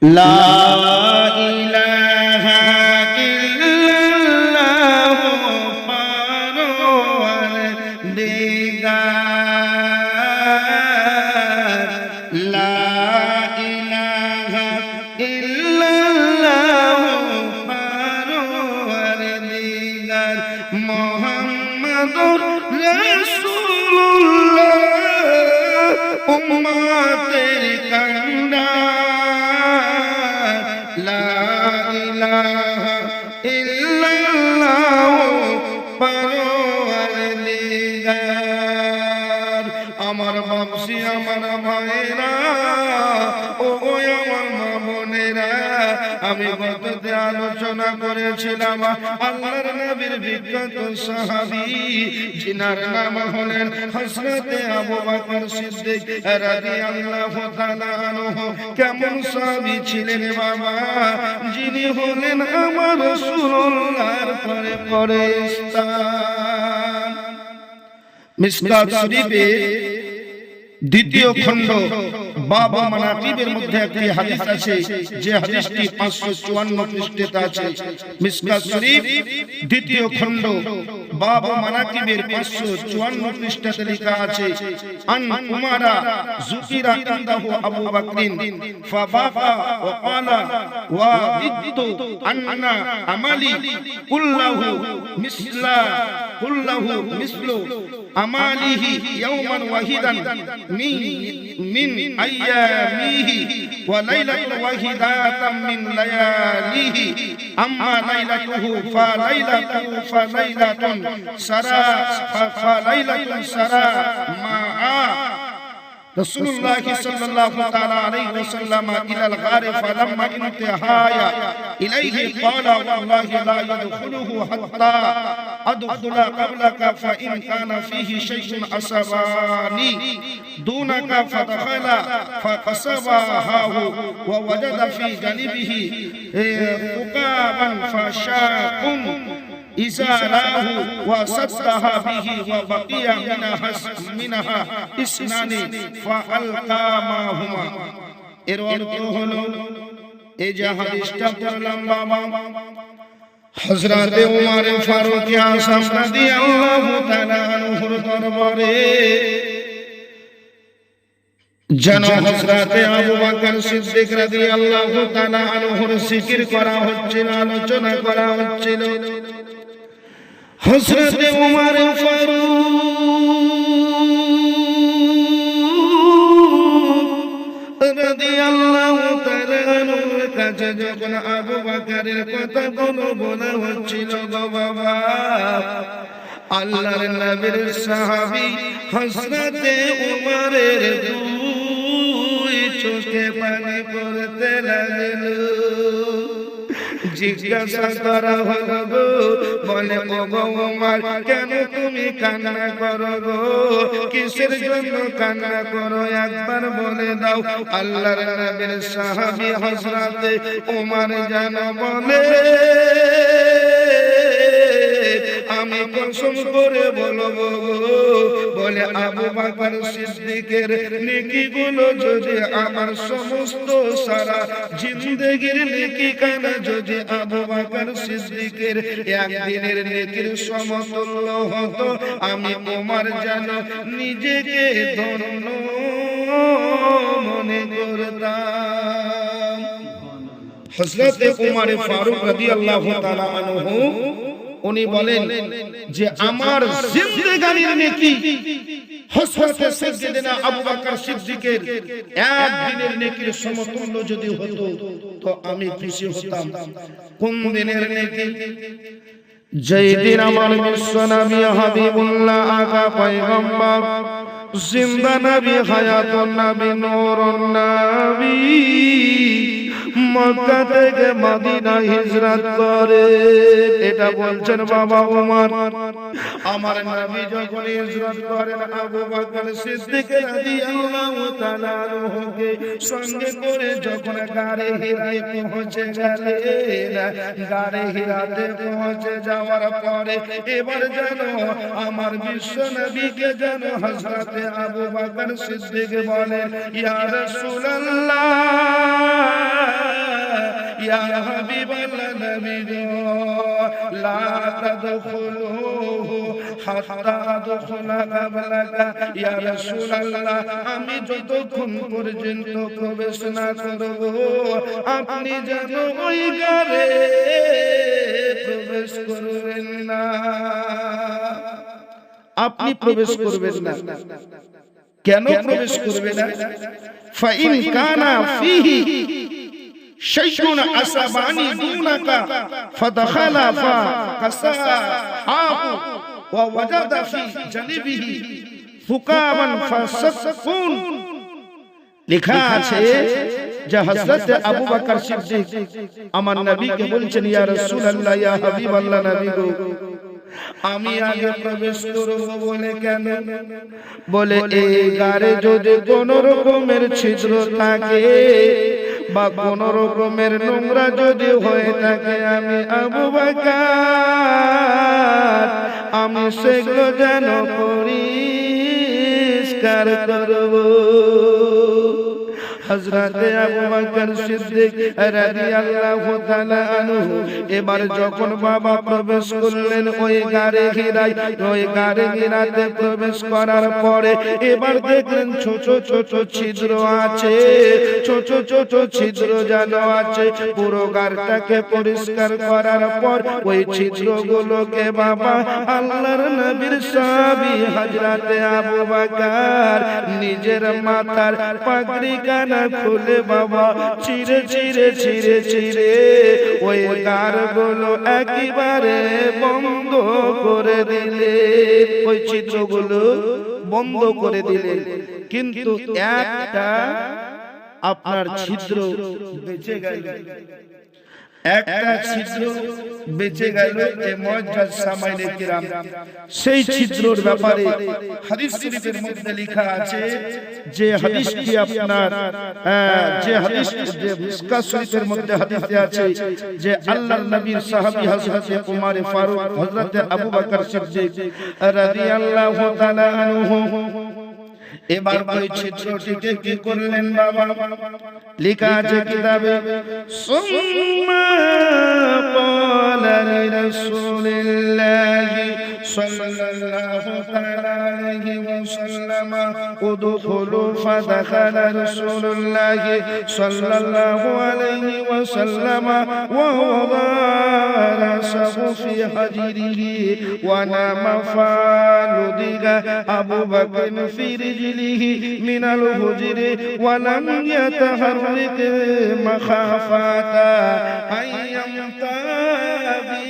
La করেছিলাম। আল্লাহর নবীর নাম হলেন আবু বকর সিদ্দিক রাদিয়াল্লাহু তাআলা আনহু। কেমন সাহাবী ছিলেন বাবা? যিনি হলেন আমার রাসূলুল্লাহর পরে পরে স্থান মিসকাত শরীফে দ্বিতীয় খণ্ড। বাবা মানাকিবের মধ্যে একটি হাদিস আছে, যে হাদিসটি 554 পৃষ্ঠাতে আছে। মিসকাত শরীফ, দ্বিতীয় খণ্ড। বাবু মানাকিবের 554 পৃষ্ঠাতে লেখা আছে। আন উমারা যুকিরা فليلة سرى فليلة سرى مع رسول الله صلى الله عليه وسلم إلى الغار فلما انتهى إليه قال والله لا يدخله حتى أدخل قبلك فإن كان فيه شيء أصابني دونك فدخل فقصباه ووجد في جانبه عقابا فشاق إزاله وسدها به وبقي منها منها إسنان فألقى معهما এর অর্থ হলো এই যে হাদিসটা পড়লাম বাবা হযরত উমর ফারুক আযম রাদিয়াল্লাহু তাআলা আনহুর দরবারে যেন হযরত আবু বকর সিদ্দিক রাদিয়াল্লাহু তাআলা আনহুর জিকির করা হচ্ছিল আলোচনা করা হচ্ছিল হযরত উমর কাছে যখন আবু বকরের কথা কোনো বলা হচ্ছিল গো বাবা আল্লাহর নবীর সাহাবী হযরতে উমরের দুই চোখে পানি পড়তে লাগল। জিজ্ঞাসা করা গো বলে, ও গো উমর কেন তুমি কান্না করো গো? কিসের জন্য কান্না করো? একবার বলে দাও, আল্লাহর নবীর সাহাবী হযরত ওমর যেন বলে আমি কসম করে বলব বলে আবু বকর সিদ্দিকের নেকি গুলো যদি আমার সমস্ত সারা জিন্দেগির নেকি কানা যদি আবু বকর সিদ্দিকের একদিনের নেকির সমতুল্য হতো, আমি ওমর যেন নিজেকে ধন্য মনে করতাম। হযরত উমর ফারুক রাদিয়াল্লাহু তাআলা আনহু উনি বলেন যে আমার জিন্দেগানির নেকি হযরত সাইয়েদনা আবু বকর সিদ্দিকের এক দিনের নেকির সমতুল্য যদি হতো তো আমি খুশি হতাম। কোন দিনের নেকি? যেই দিন আমার হাবিবুল্লাহ আকা পয়গম্বর জিন্দা নবী হায়াতুন নবী নূরুন নবী মক্কা থেকে মদিনা হিজরত করে। এটা বলছেন বাবা ওমর আমার নবী যখন হিজরত করেন, আবু বকর সিদ্দিক রাদিয়াল্লাহু তাআলা আনহুকে সঙ্গে করে যখন গারে হিরায় পৌঁছে গেলেন গারে হিরাতে পৌঁছে যাওয়ার পরে এবার যেন আমার বিশ্ব নবীকে যেন হযরতে আবু বকর সিদ্দিক বলেন, ইয়া রাসূলুল্লাহ! ইয়া হাবিবাল্লাহ নবী লা তাদখুলুহু হাত্তা আদখুলা কাবলাকা ইয়া রাসূলুল্লাহ আমি যতক্ষণ পর্যন্ত প্রবেশ না করব আপনি যেন ওই ঘরে প্রবেশ করবেন না। আপনি প্রবেশ করবেন না। কেন প্রবেশ করবে না? ফাইন কানা ফিহি শাইউন আসাবানি দুনাকা ফাদখালা ফা কাসাহু ওয়া ওয়াজাদা ফি জানিবিহি লেখা আছে যে হযরত আবু বকর সিদ্দিক আমার নবীকে বলছেন ইয়া রাসূলুল্লাহ ইয়া হাবিবাল্লাহ নবী গো আমি আগে প্রবেশ করব বলে কেন? বলে এই গারে যদি কোন রকমের ছিদ্র থাকে বা কোন রকমের নোংরা যদি হয়ে থাকে, আমি আবু বাকার, আমি সেগুলো যেন পরিষ্কার করব। হযরতে আবু এবার যখন বাবা প্রবেশ করলেন, ওই গারে গিরাই ওই গারে গিরাতে প্রবেশ করার পরে এবার দেখলেন ছোট ছোট ছিদ্র আছে, ছোট ছোট ছিদ্র যেন আছে। পুরো গারটাকে পরিষ্কার করার পর ওই ছিদ্রগুলোকে বাবা আল্লাহর নবীর সাহাবী হযরতে আবু বকর নিজের মাথার পাগড়ি কানা খুলে বাবা, চিরে চিরে চিরে চিরে। ওই গারগুলো একেবারে বন্ধ করে দিলে, ওই চিত্রগুলো বন্ধ করে দিলেন কিন্তু একটা আপনার ছিদ্র বেঁচে গেল। একটা ছিদ্র বেঁচে গেল এ মুআজ্জাজ সামাইনে কিরাম। সেই ছিদ্রর ব্যাপারে হাদিস শরীফের মধ্যে লেখা আছে যে হাদিসটি আপনার যে হাদিস যে মিসকাত শরীফের মধ্যে হাদিসে আছে যে আল্লাহর নবীর সাহাবী হযরত উমর ফারুক হযরত আবু বকর সিদ্দিক রাদিয়াল্লাহু তাআলা আনহু। এবার ওই চিত্রটিকে কি করলেন বাবা লেখা আছে কিতাবে সুম্মা قال لرسول الله صلى الله تعالى عليه وسلم ادخلوا فدخل رسول الله صلى الله عليه وسلم ووضع رأسه في حجره ونام فلدغ أبو بكر في رجله من الهجر ولم يتحرك مخافة أن يمتابه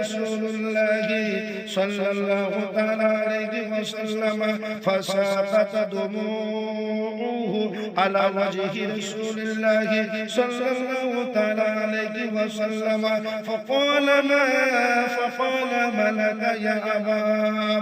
رسول الله sallallahu ta'ala alayhi wa sallam fasatat dumu'uhu ala wajhi rasulillahi sallallahu ta'ala alayhi wa sallam faqala ma faqala malaka ya aba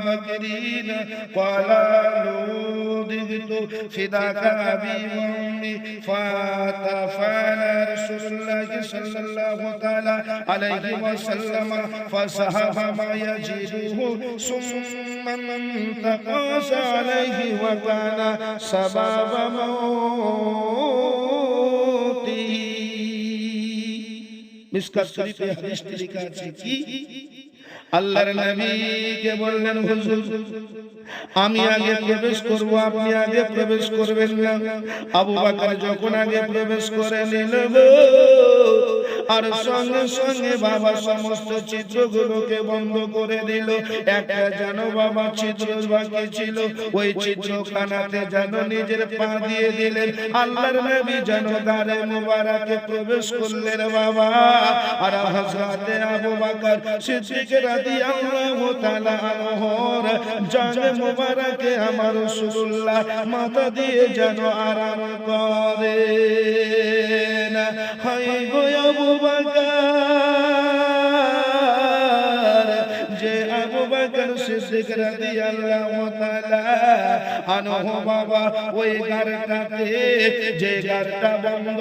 bakrin qala ludigtu fidaka abi wa ummi fatafala rasulullahi sallallahu ta'ala alayhi wa sallam fasahaha ma yajidu ما يجده ثم انتقص عليه وكان سبب موته Mishkat শরীফে হাদিসটি লেখা আছে কি আল্লাহর নবীকে বললেন হুজুর আমি আগে প্রবেশ করব আপনি আগে প্রবেশ করবেন না আবু বকর যখন আগে প্রবেশ করে নিল গো, আর সঙ্গে সঙ্গে বাবা সমস্ত চিত্রগুলোকে বন্ধ করে দিল। একটা যেন বাবা চিত্র বাকি ছিল, ওই চিত্রখানাতে যেন নিজের পা দিয়ে দিলেন। আল্লাহর নবী যেন দারে মুবারকে প্রবেশ করলেন বাবা। আর হযরতে আবু বকর সিদ্দিক রাদিয়াল্লাহু তাআলা আনহুর জানে মুবারকে আমার রাসূলুল্লাহ মাথা দিয়ে যেন আরাম করে। হাই গো আবু বকর, যে আবু বকর সিদ্দিক রাদিয়াল্লাহু তাআলা আনহু বাবা ওই গারটাতে যে গারটা বন্ধ,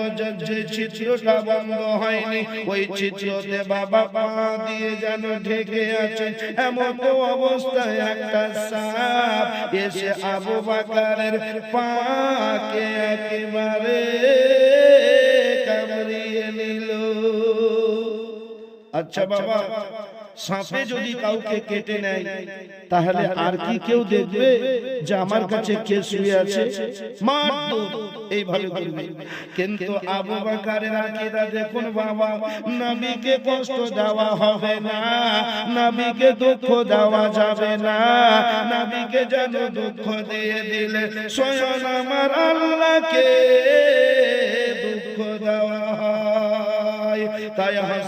যে চিত্রটা বন্ধ হয়নি, ওই চিত্রতে বাবা পা দিয়ে যেন ঢেকে আছে। এমন তো অবস্থায় একটা সাপ এসে আবু বকরের পাকে একেবারে আচ্ছা বাবা সাপে যদি কাউকে কেটে নেয় তাহলে আর কি কেউ দেখবে যে আমার কাছে কে শুয়ে আছে? এইভাবে করবে। কিন্তু আবু বাকারের আকীদা দেখুন বাবা নবীকে কষ্ট দেওয়া হবে না নবীকে দুঃখ দেওয়া যাবে না নবীকে যেন দুঃখ দিয়ে দিলে স্বয়ং আমার আল্লাহকে দুঃখ দেওয়া হয়। তাই আবু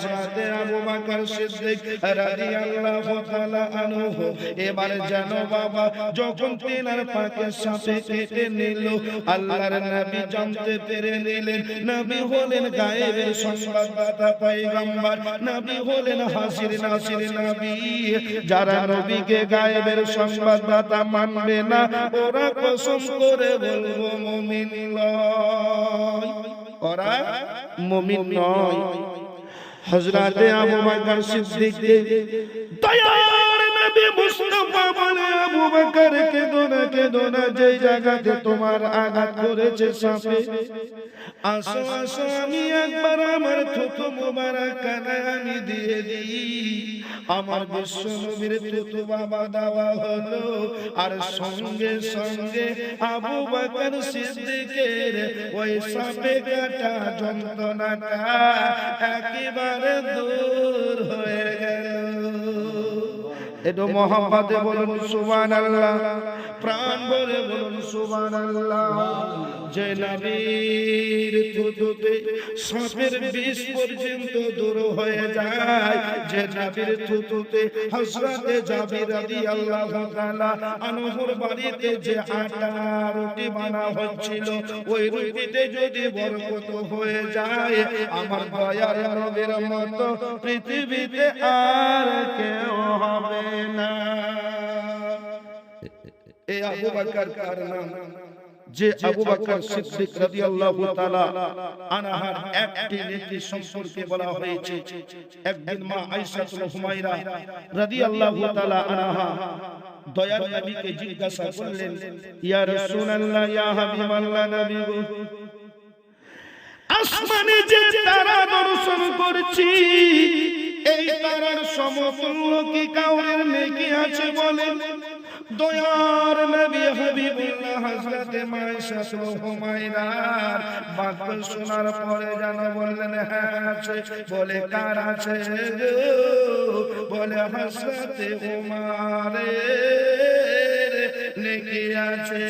বকর এবারে বাবা, যখন তিনার পাকে সাপে কেটে নিল, আল্লাহর নবী জানতে পেরে নিলেন, নবী হলেন গায়েবের নবী হলেন হাসির নাসির নবী। যারা নবীকে গায়েবের সংবাদদাতা মানবে না, ওরা কসম করে বলব, মুমিন নয়। ওরা মুমিন নয়। হযরতে আবু বকর সিদ্দিক দয়ার নবী মুস্তাফা বলে আবু বকর কে দোনা কে দোনা যেই জায়গাতে তোমার আঘাত করেছে সাপে আসো আসো, আমি একবার আমার থুতু মোবারক আমি দিয়ে দিই। আমার বিশ্ব নবীর থুতু বাবা দেওয়া হলো। আর সঙ্গে সঙ্গে আবু বকর সিদ্দিকের ওই সাপে কাটা যন্ত্রণাটা একেবারে দূর হয়ে গেল। একটু মোহাম্মদে বলুন সুবহানাল্লাহ। প্রাণ বলে বলুন সুবান আল্লাহ থুতুতে সাপের বিষ পর্যন্ত দূর হয়ে যায়। থুতুতে হযরতে জাবির রাদিয়াল্লাহু তাআলা আনহুর বাড়িতে যে আটা রুটি বানা হচ্ছিল, ওই রুটিতে যদি বরকত হয়ে যায়, আমার দয়ার নবীর মতো পৃথিবীতে আর কেউ হবে না। এই আবু বকর কার নাম? যে আবু বকর সিদ্দিক রাদিয়াল্লাহু তাআলা আনহার একটি নেকি সম্পর্কে বলা হয়েছে। একদিন মা আয়েশাতুল হুমায়রা রাদিয়াল্লাহু তাআলা আনহা দয়ার নবীকে জিজ্ঞাসা করলেন ইয়া রাসূলুল্লাহ ইয়া হাবিবাল্লাহ নবী গো আসমানে যে তারা দর্শন করছি এই তারার সমতুল্য কি কাউরের নেকি আছে বলেন? দয়ার নবী হাবিবুল্লাহ হযরতে মায়েশা হুমায়রার বাক্য শোনার পরে যেন বললেন হ্যাঁ আছে বলে, কার আছে? বলে, হযরতে উমারের নেকি আছে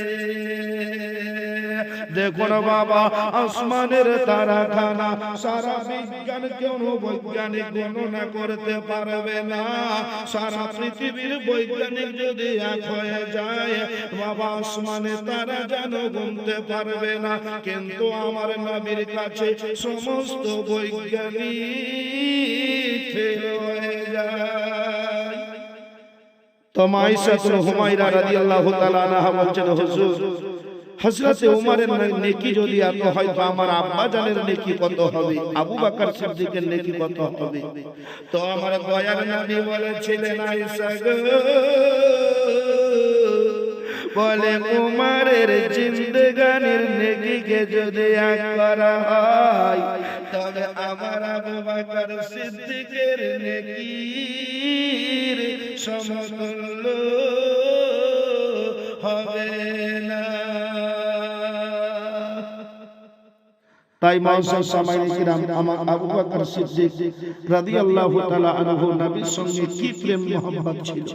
দেখুন বাবা, আসমানের তারা খানা সারা বিজ্ঞান কেন বৈজ্ঞানিক গণনা করতে পারবে না। সারা পৃথিবীর বৈজ্ঞানিক যদি এক হয়ে যায়, বাবা আসমানে তারা যেন গুনতে পারবে না। কিন্তু আমার নবীর কাছে সমস্ত বৈজ্ঞানিক হয়ে যায়। তো তাআলা আনহা বলছেন, হুজুর হযরতে ওমরের নেকি যদি এত হয় তো আমার আব্বা জানের নেকি কত হবে? আবু বকর সিদ্দিকের নেকি কত হবে? তো আমার দয়ার নবী বলেছিলেন আয়েশা গো। বলে উমারের জিন্দগানির নেকিকে যদি এক করা হয় তবে আমার আবু বকর সিদ্দিকের নেকির সমতুল্য হবে। তাই মাউসার সামাইল কিরাম আমার আবু বকর সিদ্দিক রাদিয়াল্লাহু তাআলা আনহু নবীর সঙ্গে কি প্রেম মহব্বত ছিল?